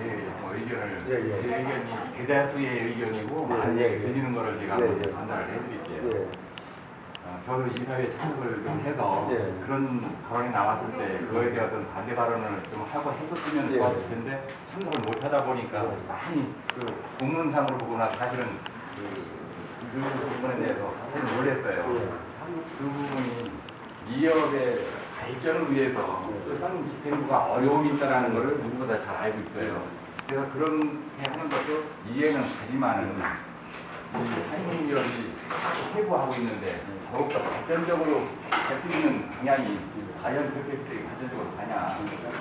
제 의견을 예, 예. 제 의견이 대다수의 의견이고 예, 많은 예, 얘기 예. 들리는 거를 제가 예, 한번 예. 전달을 해드릴게요. 예. 어, 저도 이 사회에 참석을 좀 해서 예. 그런 발언이 나왔을 때 그거에 대한 어떤 반대 발언을 좀 하고 했었으면 예. 좋았을 텐데 참석을 못 하다 보니까 예. 많이 그 공론상으로 보거나 사실은 그, 그 부분에 대해서 사실 놀랐어요. 예. 그 부분이 기업의 발전을 위해서 또현 집행부가 어려움이 있다는 것을 누구보다 잘 알고 있어요. 그래서 그렇게 하는 것도 이해는 가지만은 이 한국기업이 해부하고 있는데 더욱더 발전적으로 할 수 있는 방향이 과연 그렇게 발전적으로 가냐.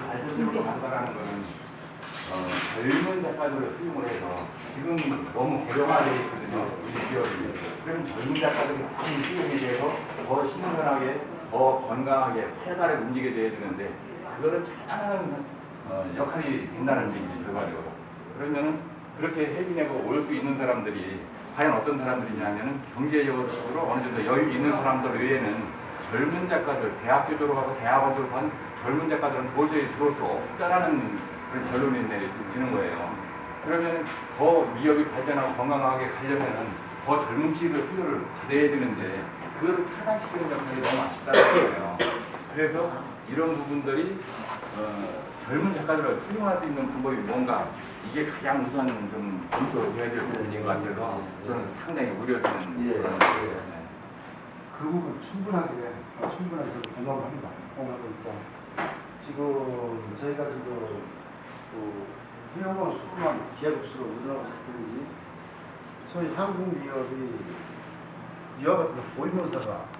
발전적으로 간다라는 것은 어, 젊은 작가들을 수용을 해서 지금 너무 고령화되어 있거든요. 우리 기업이. 그럼 젊은 작가들이 많이 수용이 돼서 더 신선하게 더 건강하게 활발하게 움직여져야 되는데 그거는 잘하는 어, 역할이 된다는 얘기죠 결과적으로 그러면은 그렇게 해비내고 올 수 있는 사람들이 과연 어떤 사람들이냐면은 경제적으로 어느 정도 여유 있는 사람들 외에는 젊은 작가들, 대학교 졸업하고 대학원 졸업한 젊은 작가들은 도저히 들어올 수 없다라는 그런 결론이 내려지는 거예요. 그러면 더 미역이 발전하고 건강하게 가려면은 더 젊은 피를 수요를 받아야 되는데 그거를 타당시키는 역할이 너무 아쉽다는 거예요. 그래서 이런 부분들이 어, 젊은 작가들을 수용할 수 있는 방법이 뭔가 이게 가장 우선 좀 검토해야 될 부분인 것 같아서 저는 상당히 우려되는 예, 그런 예. 네. 그 부분 충분하게 어, 충분하게 공감을 합니다. 공감하고 있다. 지금 저희가 지금 그 회원권 수만 기업 수로 늘어나고 싶은지 소위 한국 기업이 미화 같은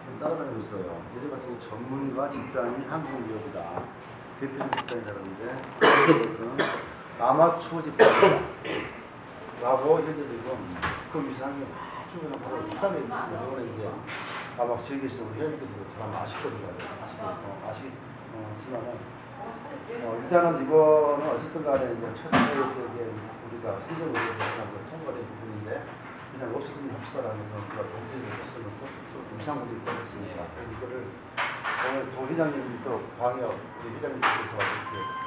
좀 따라다니고 있어요. 예전 같은 경우 전문가 집단이 한국 기업이다. 대표적 집단이 다른데 그것은 아마추어 집단이다. 라고 현재 지금 그 위상이 아주 그냥 바로 추락해 있습니다. 이거는 이제 아마 계시는 우리 회원님께서도 잘 겁니다. 아시고, 어, 아시지만은 어, 일단은 이거는 어쨌든 간에 이제 첫 회의에 우리가 생존을 위해서 통과된 부분인데 그냥 없어지면 합시다라는 그런 우리가 단체를 했으면서 이상으로 있지 않습니까? 그래서 이거를 오늘 조 회장님도 광역 우리 회장님께서 이렇게